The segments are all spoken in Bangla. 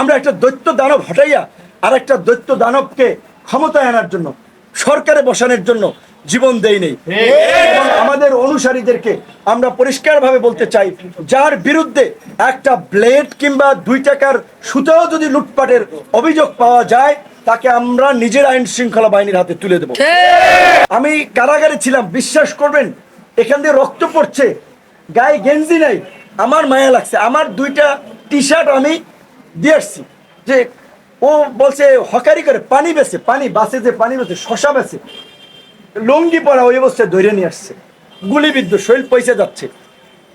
আমরা একটা দৈত্য দানব হটাইয়া আর একটা দৈত্য দানবকে ক্ষমতায় আনার জন্য সরকারে বসানোর জন্য জীবন দেই নেই। এবং আমাদের অনুসারীদেরকে আমরা পরিষ্কারভাবে বলতে চাই যার বিরুদ্ধে একটা ব্লেড কিংবা দুই টাকার সুতাও যদি লুটপাটের অভিযোগ পাওয়া যায় তাকে আমরা নিজের আইন শৃঙ্খলা বাহিনীর হাতে তুলে দেব। আমি কারাগারে ছিলাম বিশ্বাস করবেন এখান দিয়ে রক্ত পড়ছে গায়ে গেঞ্জি নাই আমার মায়া লাগছে। আমার দুইটা টি শার্ট আমি দিয়ে আসছি যে ও বলছে, হকারি করে পানি বেছে, পানি বাসে যে, পানি বেছে, শশা বেছে, লুঙ্গি পরা ওই অবস্থায় ধরে নিয়ে আসছে। গুলিবিদ্ধ, শরীর পয়সা যাচ্ছে,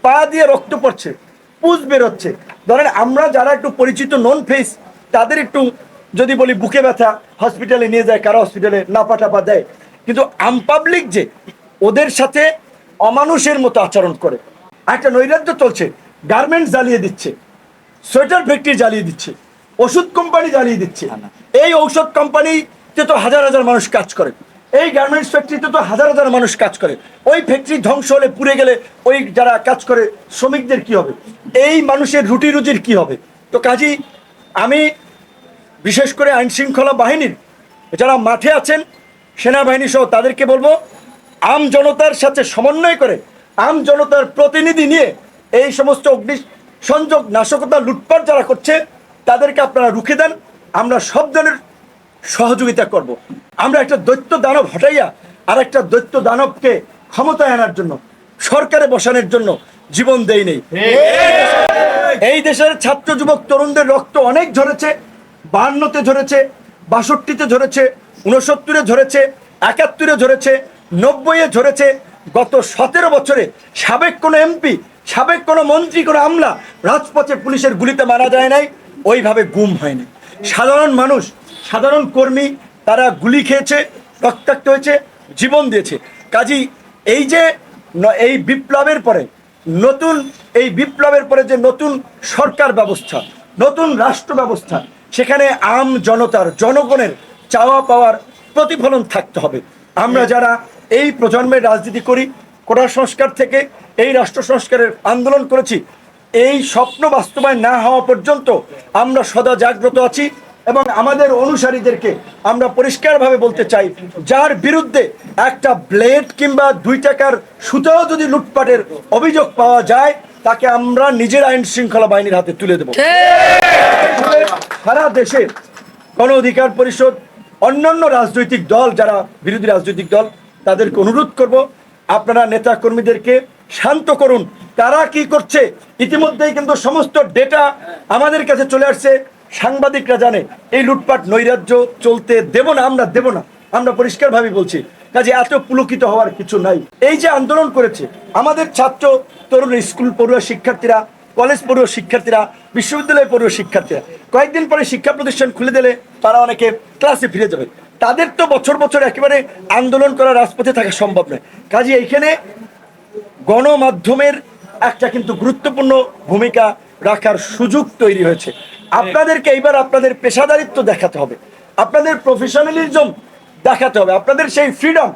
পা দিয়ে রক্ত পড়ছে, পুজ বেরোচ্ছে। ধরেন আমরা যারা একটু পরিচিত নন ফেস তাদের একটু যদি বলি বুকে ব্যথা হসপিটালে নিয়ে যায়, কারও হসপিটালে নাপা টাপা দেয়। কিন্তু আমপাবলিক যে ওদের সাথে অমানুষের মতো আচরণ করে। একটা নৈরাজ্য চলছে গার্মেন্টস জ্বালিয়ে দিচ্ছে। সোয়েটার ফ্যাক্টরি জ্বালিয়ে দিচ্ছে ওষুধ কোম্পানি জ্বালিয়ে দিচ্ছে। এই ঔষধ কোম্পানিতে তো হাজার হাজার মানুষ কাজ করে। এই গার্মেন্টস ফ্যাক্টরিতে তো হাজার হাজার মানুষ কাজ করে। ওই ফ্যাক্টরি ধ্বংস হলে পুড়ে গেলে ওই যারা কাজ করে শ্রমিকদের কি হবে? এই মানুষের রুটি রুজির কি হবে? তো কাজী আমি বিশেষ করে আইন শৃঙ্খলা বাহিনীর যারা মাঠে আছেন সেনাবাহিনী সহ তাদেরকে বলব আম জনতার সাথে সমন্বয় করে আম জনতার প্রতিনিধি নিয়ে এই সমস্ত অগ্নি সংযোগ নাশকতা লুটপাট যারা করছে, তাদেরকে আপনারা রুখে দেন। আমরা সব ধরনের সহযোগিতা করব। আমরা একটা দৈত্য দানব হটাইয়া আর একটা দৈত্য দানবকে ক্ষমতায় আনার জন্য, সরকারে বসানোর জন্য জীবন দেই নেই। এই দেশের ছাত্র যুবক তরুণদের রক্ত অনেক ঝরেছে, বাহান্নতে ঝরেছে, বাষট্টিতে ঝরেছে উনসত্তরে ঝরেছে, একাত্তরে ঝরেছে, নব্বইয়ে ঝরেছে। গত সতেরো বছরে সাবেক কোনো এমপি সাবেক কোনো মন্ত্রী কোনো আমলা রাজপথে পুলিশের গুলিতে মারা যায় নাই, ওইভাবে গুম হয়নি সাধারণ মানুষ, সাধারণ কর্মী, তারা গুলি খেয়েছে, রক্তাক্ত হয়েছে, জীবন দিয়েছে। কাজী, এই যে এই বিপ্লবের পরে, নতুন, এই বিপ্লবের পরে যে নতুন সরকার ব্যবস্থা, নতুন রাষ্ট্র ব্যবস্থা, সেখানে আম জনতার, জনগণের চাওয়া পাওয়ার প্রতিফলন থাকতে হবে। আমরা যারা এই প্রজন্মের রাজনীতি করি, কোটা সংস্কার থেকে এই রাষ্ট্র সংস্কারের আন্দোলন করেছি। এই স্বপ্ন বাস্তবায়ন না হওয়া পর্যন্ত আমরা সদা জাগ্রত আছি এবং আমাদের অনুসারীদেরকে আমরা পরিষ্কারভাবে বলতে চাই, যার বিরুদ্ধে একটা ব্লেড কিংবা দুই টাকার সুতাও যদি লুটপাটের অভিযোগ পাওয়া যায়, তাকে আমরা নিজের আইন শৃঙ্খলা বাহিনীর হাতে তুলে দেব। সারা দেশে গণ অধিকার পরিষদ, অন্যান্য রাজনৈতিক দল, যারা বিরোধী রাজনৈতিক দল, তাদেরকে অনুরোধ করব, আপনারা নেতা কর্মীদেরকে শান্ত করুন। তারা কি করছে? ইতিমধ্যেই কিন্তু সমস্ত ডেটা আমাদের কাছে চলে আসছে। সাংবাদিকরা জানে, এই লুটপাট নৈরাজ্য চলতে দেব না, আমরা দেব না। আমরা পরিষ্কারভাবে বলছি, কাজে এত পুলকিত হওয়ার কিছু নাই। এই যে আন্দোলন করেছে, আমাদের ছাত্র, তরুণ স্কুল পড়ুয়া শিক্ষার্থীরা, কলেজ পড়ুয়া শিক্ষার্থীরা, বিশ্ববিদ্যালয় পড়ুয়া শিক্ষার্থীরা, কয়েকদিন পরে শিক্ষা প্রতিষ্ঠান খুলে দিলে তারা অনেকে ক্লাসে ফিরে যাবে। তাদের তো বছর বছর একেবারে আন্দোলন করা রাজপথে থাকা সম্ভব নয়। কাজে এইখানে গণমাধ্যমের একটা কিন্তু গুরুত্বপূর্ণ ভূমিকা রাখার সুযোগ তৈরি হয়েছে। আপনাদেরকে এইবার আপনাদের পেশাদারিত্ব দেখাতে হবে। আপনাদের প্রফেশনালিজম দেখাতে হবে। আপনাদের সেই ফ্রিডম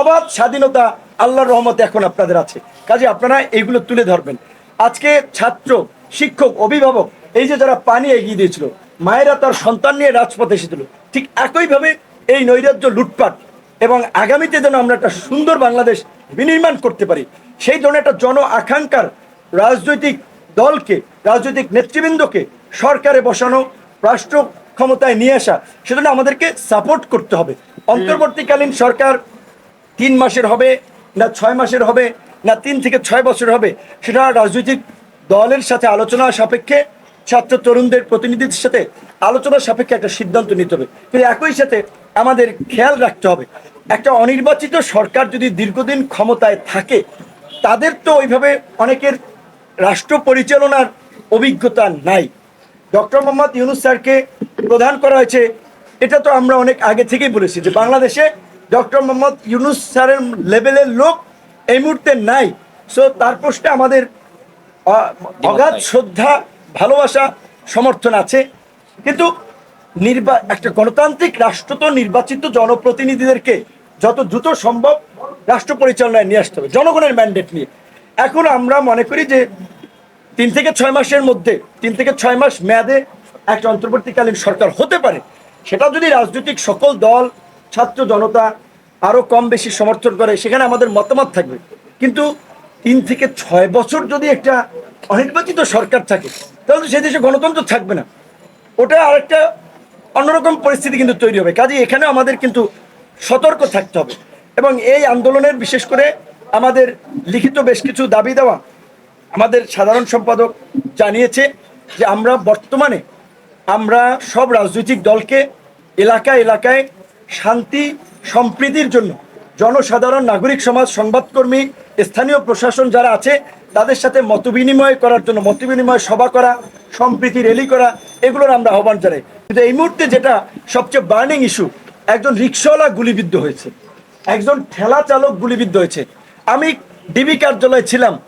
অবাধ স্বাধীনতা আল্লাহর রহমত এখন আপনাদের আছে। কাজে আপনারা এইগুলো তুলে ধরবেন। আজকে ছাত্র, শিক্ষক, অভিভাবক, এই যে যারা পানি এগিয়ে দিয়েছিল, মায়েরা তার সন্তান নিয়ে রাজপথে এসেছিল, ঠিক একইভাবে এই নৈরাজ্য লুটপাট এবং আগামীতে যেন আমরা একটা সুন্দর বাংলাদেশ বিনির্মাণ করতে পারি সেই ধরনের একটা জন আকাঙ্ক্ষার রাজনৈতিক দলকে রাজনৈতিক নেতৃবৃন্দকে সরকারে বসানো রাষ্ট্র ক্ষমতায় নিয়ে আসা সেজন্য আমাদেরকে সাপোর্ট করতে হবে। অন্তর্বর্তীকালীন সরকার তিন মাসের হবে না ছয় মাসের হবে না তিন থেকে ছয় বছর হবে সেটা রাজনৈতিক দলের সাথে আলোচনা সাপেক্ষে ছাত্র তরুণদের প্রতিনিধিদের সাথে আলোচনা সাপেক্ষে একটা সিদ্ধান্ত নিতে হবে। কিন্তু একই সাথে আমাদের খেয়াল রাখতে হবে। একটা অনির্বাচিত সরকার যদি দীর্ঘদিন ক্ষমতায় থাকে তাদের তো ওইভাবে অনেকের রাষ্ট্র পরিচালনার অভিজ্ঞতা নাই। ডক্টর মোহাম্মদ ইউনুস স্যারকে প্রদান করা হয়েছে, এটা তো আমরা অনেক আগে থেকেই বলেছি যে বাংলাদেশে ডক্টর মোহাম্মদ ইউনুস স্যারের লেভেলের লোক এই মুহূর্তে নাই। সো তার প্রশ্নে আমাদের অগাধ শ্রদ্ধা, ভালোবাসা, সমর্থন আছে। কিন্তু নির্বা, একটা গণতান্ত্রিক রাষ্ট্র তো নির্বাচিত জনপ্রতিনিধিদেরকে যত দ্রুত সম্ভব রাষ্ট্র পরিচালনায় নিয়ে আসতে হবে, জনগণের ম্যান্ডেট নিয়ে। এখন আমরা মনে করি যে তিন থেকে ছয় মাসের মধ্যে, তিন থেকে ছয় মাস মেয়াদে একটা অন্তর্বর্তীকালীন সরকার হতে পারে। সেটা যদি রাজনৈতিক সকল দল, ছাত্র জনতা আরও কম বেশি সমর্থন করে, সেখানে আমাদের মতামত থাকবে। কিন্তু তিন থেকে ছয় বছর যদি একটা অনির্বাচিত সরকার থাকে, তাহলে সেই দেশে গণতন্ত্র থাকবে না। ওটা আরেকটা অন্যরকম পরিস্থিতি কিন্তু তৈরি হবে। কাজে এখানে আমাদের কিন্তু সতর্ক থাকতে হবে। এবং এই আন্দোলনের বিশেষ করে আমাদের লিখিত বেশ কিছু দাবি দেওয়া আমাদের সাধারণ সম্পাদক জানিয়েছে যে আমরা বর্তমানে আমরা সব রাজনৈতিক দলকে এলাকা এলাকায় শান্তি, সম্প্রীতির জন্য জনসাধারণ, নাগরিক সমাজ, সংবাদকর্মী, স্থানীয় প্রশাসন যারা আছে, তাদের সাথে মতবিনিময় করার জন্য মতবিনিময় সভা করা, সম্প্রীতি র্যালি করা, এগুলোর আমরা আহ্বান জানাই। কিন্তু এই মুহূর্তে যেটা সবচেয়ে বার্নিং ইস্যু একজন রিক্সাওয়ালা গুলিবিদ্ধ হয়েছে। একজন ঠেলা চালক গুলিবিদ্ধ হয়েছে। আমি ডিবি কার্যালয়ে ছিলাম।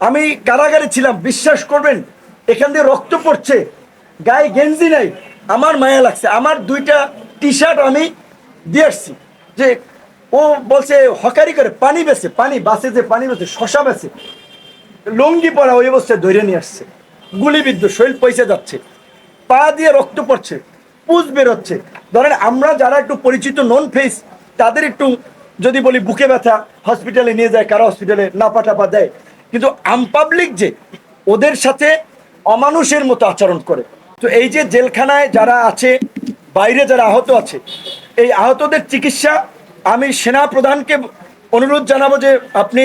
আমি কারাগারে ছিলাম। বিশ্বাস করবেন, এখান দিয়ে রক্ত পড়ছে। গায়ে গেঞ্জি নাই। আমার মায়া লাগছে। আমার দুইটা টি শার্ট আমি দিয়ে আসছি। যে ও বলছে, হকারি করে, পানি বেছে, পানি বাসে যে পানি বেছে, শশা বেছে। লুঙ্গি পরা ওই অবস্থায় ধরে নিয়ে আসছে। গুলিবিদ্ধ, শরীর পয়সা যাচ্ছে। পা দিয়ে রক্ত পড়ছে। পুজ বেরোচ্ছে। ধরেন আমরা যারা একটু পরিচিত নন ফেস তাদের একটু যদি বলি বুকে ব্যথা হসপিটালে নিয়ে যায়, কারও হসপিটালে নাপা টাপা দেয়। কিন্তু আমপাবলিক যে ওদের সাথে অমানুষের মতো আচরণ করে। তো এই যে জেলখানায় যারা আছে, বাইরে যারা আহত আছে, এই আহতদের চিকিৎসা আমি সেনা প্রধানকে অনুরোধ জানাব যে আপনি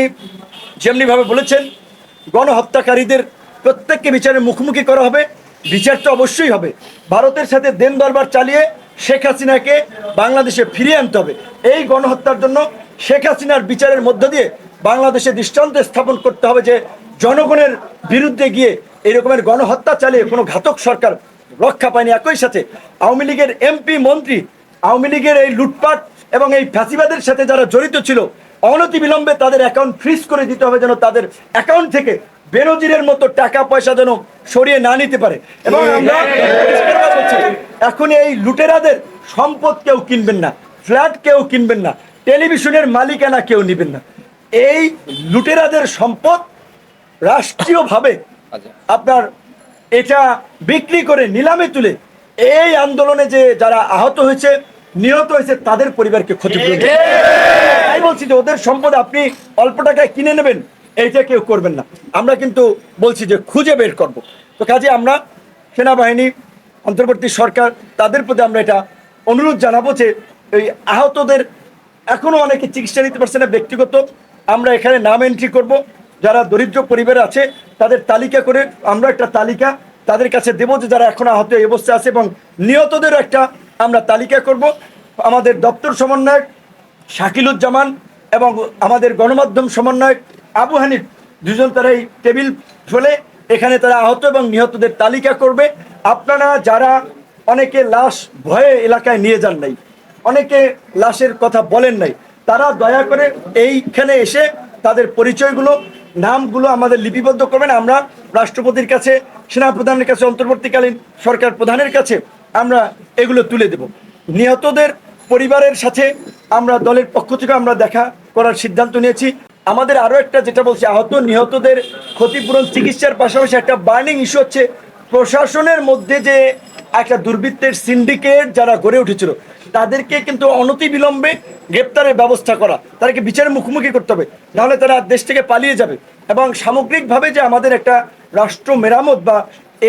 যেমনিভাবে বলেছেন, গণহত্যাকারীদের প্রত্যেককে বিচারের মুখোমুখি করা হবে। বিচার তো অবশ্যই হবে। ভারতের সাথে দেন দরবার চালিয়ে শেখ হাসিনাকে বাংলাদেশে ফিরিয়ে আনতে হবে। এই গণহত্যার জন্য শেখ হাসিনার বিচারের মধ্য দিয়ে বাংলাদেশে দৃষ্টান্ত স্থাপন করতে হবে যে জনগণের বিরুদ্ধে গিয়ে এরকমের গণহত্যা চালিয়ে কোনো ঘাতক সরকার রক্ষা পায়নি একই সাথে। আওয়ামী লীগের এমপি, মন্ত্রী, আওয়ামী লীগের এই লুটপাট এবং এই ফ্যাসিবাদের সাথে যারা জড়িত ছিল অনতি বিলম্বে তাদের অ্যাকাউন্ট ফ্রিজ করে দিতে হবে যেন তাদের অ্যাকাউন্ট থেকে বেনজিরের মতো টাকা পয়সা যেন সরিয়ে না নিতে পারে এবং আমরা এখন এই লুটেরাদের সম্পদ কেউ কিনবেন না ফ্ল্যাট কেউ কিনবেন না টেলিভিশনের মালিকানা কেউ নেবেন না এই লুটেরাদের সম্পদ রাষ্ট্রীয়ভাবে আপনার এটা বিক্রি করে নিলামে তুলে এই আন্দোলনে যে যারা আহত হয়েছে নিহত হয়েছে তাদের পরিবারকে হবে। তাই বলছি যে ওদের সম্পদ আপনি অল্প টাকায় কিনে নেবেন এইটা কেউ করবেন না। আমরা কিন্তু বলছি যে খুঁজে বের করব। তো কাজে আমরা সেনাবাহিনী, অন্তর্বর্তী সরকার, তাদের প্রতি আমরা এটা অনুরোধ জানাব যে এই আহতদের এখনও অনেকে চিকিৎসা নিতে পারছে না, ব্যক্তিগত। আমরা এখানে নাম এন্ট্রি করব। যারা দরিদ্র পরিবার আছে, তাদের তালিকা করে আমরা একটা তালিকা তাদের কাছে দেবো যে যারা এখন আহত এই অবস্থায় আছে এবং নিহতদেরও একটা আমরা তালিকা করব। আমাদের দপ্তর সমন্বয়ক শাকিলুজ্জামান এবং আমাদের গণমাধ্যম সমন্বয়ক আবু হানিফ দুজন তারা এই টেবিল ফেলে এখানে তারা আহত এবং নিহতদের তালিকা করবে। আপনারা যারা অনেকে লাশ ভয়ে এলাকায় নিয়ে যান নাই, অনেকে লাশের কথা বলেন নাই, তারা দয়া করে এইখানে এসে তাদের পরিচয়গুলো, নামগুলো আমাদের লিপিবদ্ধ করবেন। আমরা রাষ্ট্রপতির কাছে, সেনাপ্রধানের কাছে, অন্তর্বর্তীকালীন সরকার প্রধানের কাছে আমরা এগুলো তুলে দেব। নিহতদের পরিবারের সাথে আমরা দলের পক্ষ থেকে আমরা দেখা করার সিদ্ধান্ত নিয়েছি। আমাদের আরও একটা যেটা বলছি, আহত নিহতদের ক্ষতিপূরণ, চিকিৎসার পাশাপাশি একটা বার্নিং ইস্যু হচ্ছে প্রশাসনের মধ্যে যে একটা দুর্বৃত্তের সিন্ডিকেট যারা গড়ে উঠেছিল, তাদেরকে কিন্তু অনতি বিলম্বে গ্রেপ্তারের ব্যবস্থা করা, তাদেরকে বিচারের মুখোমুখি করতে হবে, নাহলে তারা দেশ থেকে পালিয়ে যাবে। এবং সামগ্রিকভাবে যে আমাদের একটা রাষ্ট্র মেরামত বা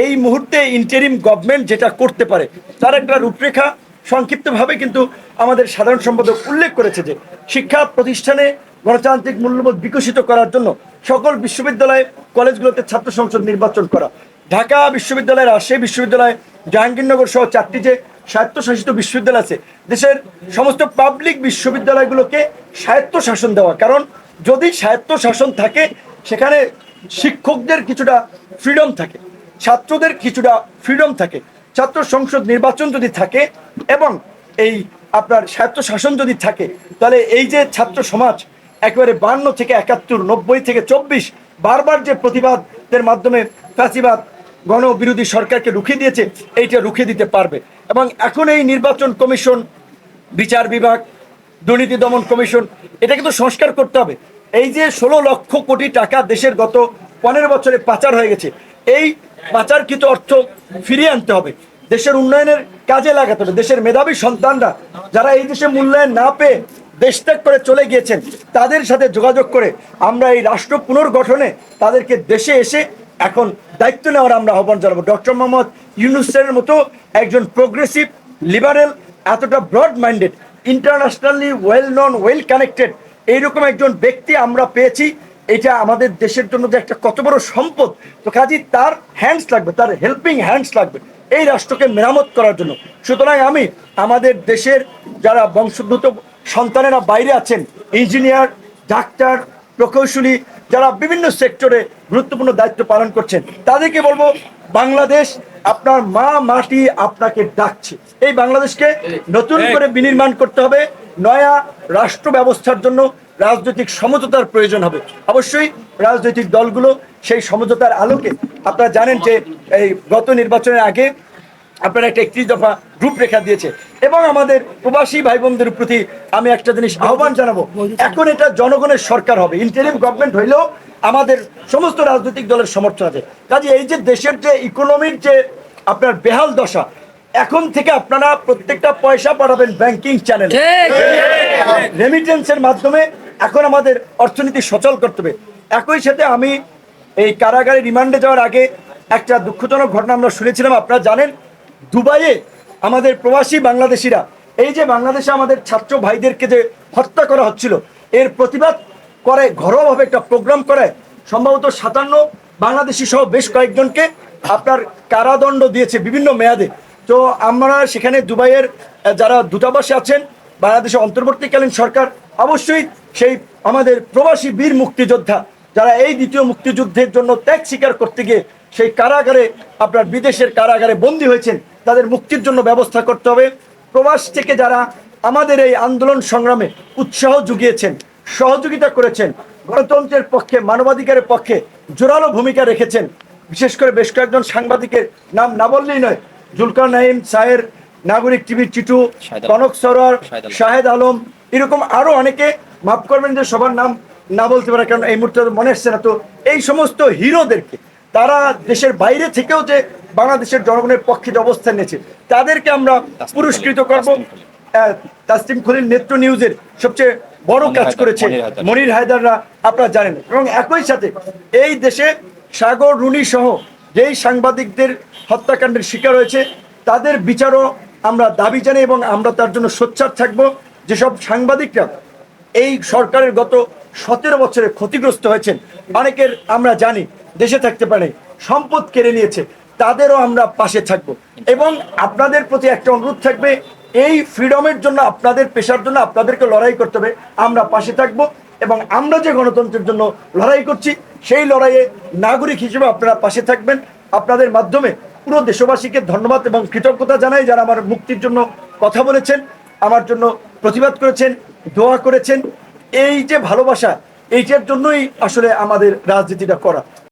এই মুহূর্তে ইন্টারিম গভর্নমেন্ট যেটা করতে পারে, তার একটা রূপরেখা সংক্ষিপ্তভাবে কিন্তু আমাদের সাধারণ সম্পাদক উল্লেখ করেছে যে, শিক্ষা প্রতিষ্ঠানে গণতান্ত্রিক মূল্যবোধ বিকশিত করার জন্য সকল বিশ্ববিদ্যালয়, কলেজগুলোতে ছাত্র সংসদ নির্বাচন করা। ঢাকা বিশ্ববিদ্যালয় রাজশাহী বিশ্ববিদ্যালয়, জাহাঙ্গীরনগর সহ চারটি যে স্বায়ত্তশাসিত বিশ্ববিদ্যালয় আছে, দেশের সমস্ত পাবলিক বিশ্ববিদ্যালয়গুলোকে স্বায়ত্তশাসন দেওয়া। কারণ যদি স্বায়ত্তশাসন থাকে, সেখানে শিক্ষকদের কিছুটা ফ্রিডম থাকে, ছাত্রদের কিছুটা ফ্রিডম থাকে, ছাত্র সংসদ নির্বাচন যদি থাকে এবং এই আপনার স্বায়ত্তশাসন যদি থাকে, তাহলে এই যে ছাত্র সমাজ একেবারে বান্ন থেকে একাত্তর, নব্বই থেকে চব্বিশ বারবার যে প্রতিবাদের মাধ্যমে ফ্যাসিবাদ, গণবিরোধী সরকারকে রুখে দিয়েছে, এইটা রুখে দিতে পারবে। এবং এখন এই নির্বাচন কমিশন, বিচার বিভাগ, দুর্নীতি দমন কমিশন এটা কিন্তু সংস্কার করতে হবে। এই যে ষোলো লক্ষ কোটি টাকা দেশের গত পনেরো বছরে পাচার হয়ে গেছে, এই পাচারকৃত অর্থ ফিরিয়ে আনতে হবে। দেশের উন্নয়নের কাজে লাগাতে হবে। দেশের মেধাবী সন্তানরা, যারা এই দেশে মূল্যায়ন না পেয়ে দেশ ত্যাগ করে চলে গিয়েছেন, তাদের সাথে যোগাযোগ করে আমরা এই রাষ্ট্র পুনর্গঠনে তাদেরকে দেশে এসে এখন দায়িত্ব নেওয়ার আমরা আহ্বান জানাব। ডক্টর মোহাম্মদ ইউনুসের মতো একজন প্রোগ্রেসিভ লিবারেল এতটা broad minded internationally well known well connected এইরকম একজন ব্যক্তি আমরা পেয়েছি। এটা আমাদের দেশের জন্য যে একটা কত বড় সম্পদ, তো কাজী তার হ্যান্ডস লাগবে, তার হেল্পিং হ্যান্ডস লাগবে এই রাষ্ট্রকে মেরামত করার জন্য। সুতরাং আমি আমাদের দেশের যারা বংশোদ্ভূত সন্তানেরা বাইরে আছেন। ইঞ্জিনিয়ার ডাক্তার প্রকৌশলী যারা বিভিন্ন সেক্টরে গুরুত্বপূর্ণ দায়িত্ব পালন করছেন তাদেরকে বলব বাংলাদেশ আপনার মা মাটি আপনাকে ডাকছে। এই বাংলাদেশকে নতুন করে বিনির্মাণ করতে হবে নয়া রাষ্ট্র ব্যবস্থার জন্য রাজনৈতিক সমঝোতার প্রয়োজন হবে। অবশ্যই রাজনৈতিক দলগুলো সেই সমঝোতার আলোকে আপনারা জানেন যে এই গত নির্বাচনের আগে আপনারা একটা একত্রিশ দফা রূপরেখা দিয়েছে। এবং আমাদের প্রবাসী ভাই বোনদের প্রতি আমি একটা জিনিস আহ্বান জানাব। এখন এটা জনগণের সরকার হবে। ইন্টারিম গভর্নমেন্ট হইলেও আমাদের সমস্ত রাজনৈতিক দলের সমর্থন আছে। কাজে এই যে দেশের যে ইকোনমির যে আপনার বেহাল দশা এখন থেকে আপনারা প্রত্যেকটা পয়সা পাঠাবেন ব্যাংকিং চ্যানেল রেমিটেন্সের মাধ্যমে এখন আমাদের অর্থনীতি সচল করতে হবে। একই সাথে আমি এই কারাগারে রিমান্ডে যাওয়ার আগে একটা দুঃখজনক ঘটনা আমরা শুনেছিলাম আপনারা জানেন? দুবাইয়ে আমাদের প্রবাসী বাংলাদেশিরা, এই যে বাংলাদেশে আমাদের ছাত্র ভাইদেরকে যে হত্যা করা হচ্ছিল, এর প্রতিবাদ করে, ঘরোয়াভাবে একটা প্রোগ্রাম করে, সম্ভবত সাতান্ন বাংলাদেশি সহ বেশ কয়েকজনকে আপনার কারাদণ্ড দিয়েছে বিভিন্ন মেয়াদে। তো আমরা সেখানে দুবাইয়ের যারা দূতাবাসে আছেন, বাংলাদেশের অন্তর্বর্তীকালীন সরকার, অবশ্যই সেই আমাদের প্রবাসী বীর মুক্তিযোদ্ধা, যারা এই দ্বিতীয় মুক্তিযুদ্ধের জন্য ত্যাগ স্বীকার করতে গিয়ে সেই কারাগারে আপনার বিদেশের কারাগারে বন্দী হয়েছেন তাদের মুক্তির জন্য ব্যবস্থা করতে হবে। প্রবাস থেকে যারা আমাদের এই আন্দোলন সংগ্রামে উৎসাহ জুগিয়েছেন সহযোগিতা করেছেন গণতন্ত্রের পক্ষে মানবাধিকারের পক্ষে জোরালো ভূমিকা রেখেছেন বিশেষ করে বেশ কয়েকজন সাংবাদিকের নাম না বললেই নয় জুলকার নাইম সাহের নাগরিক টিভির চিটু কনক সরোয়ার শাহেদ আলম। এরকম আরও অনেকে মাফ করবেন যে সবার নাম না বলতে পারে কারণ এই মুহূর্তে মনে আসছে না। তো এই সমস্ত হিরোদেরকে তারা দেশের বাইরে থেকেও যে বাংলাদেশের জনগণের পক্ষে যে অবস্থান নিয়েছে তাদেরকে আমরা পুরস্কৃত করব। তাসনিম খলিল। নেত্র নিউজের সবচেয়ে বড় কাজ করেছে মনির হায়দাররা আপনারা জানেন। এবং একই সাথে এই দেশে সাগর রুনি সহ যেই সাংবাদিকদের হত্যাকাণ্ডের শিকার হয়েছে তাদের বিচারও আমরা দাবি জানি এবং আমরা তার জন্য সোচ্চার থাকব। যেসব সাংবাদিকরা এই সরকারের গত সতেরো বছরে ক্ষতিগ্রস্ত হয়েছেন অনেকের আমরা জানি দেশে থাকতে পারে, সম্পদ কেড়ে নিয়েছে, তাদেরও আমরা পাশে থাকব। এবং আপনাদের প্রতি একটা অনুরোধ থাকবে, এই ফ্রিডমের জন্য, আপনাদের পেশার জন্য আপনাদেরকে লড়াই করতে হবে, আমরা পাশে থাকব এবং আমরা যে গণতন্ত্রের জন্য লড়াই করছি, সেই লড়াইয়ে নাগরিক হিসেবে আপনারা পাশে থাকবেন। আপনাদের মাধ্যমে পুরো দেশবাসীকে ধন্যবাদ এবং কৃতজ্ঞতা জানাই যারা আমার মুক্তির জন্য কথা বলেছেন, আমার জন্য প্রতিবাদ করেছেন, দোয়া করেছেন। এই যে ভালোবাসা, এইটার জন্যই আসলে আমাদের রাজনীতিটা করা।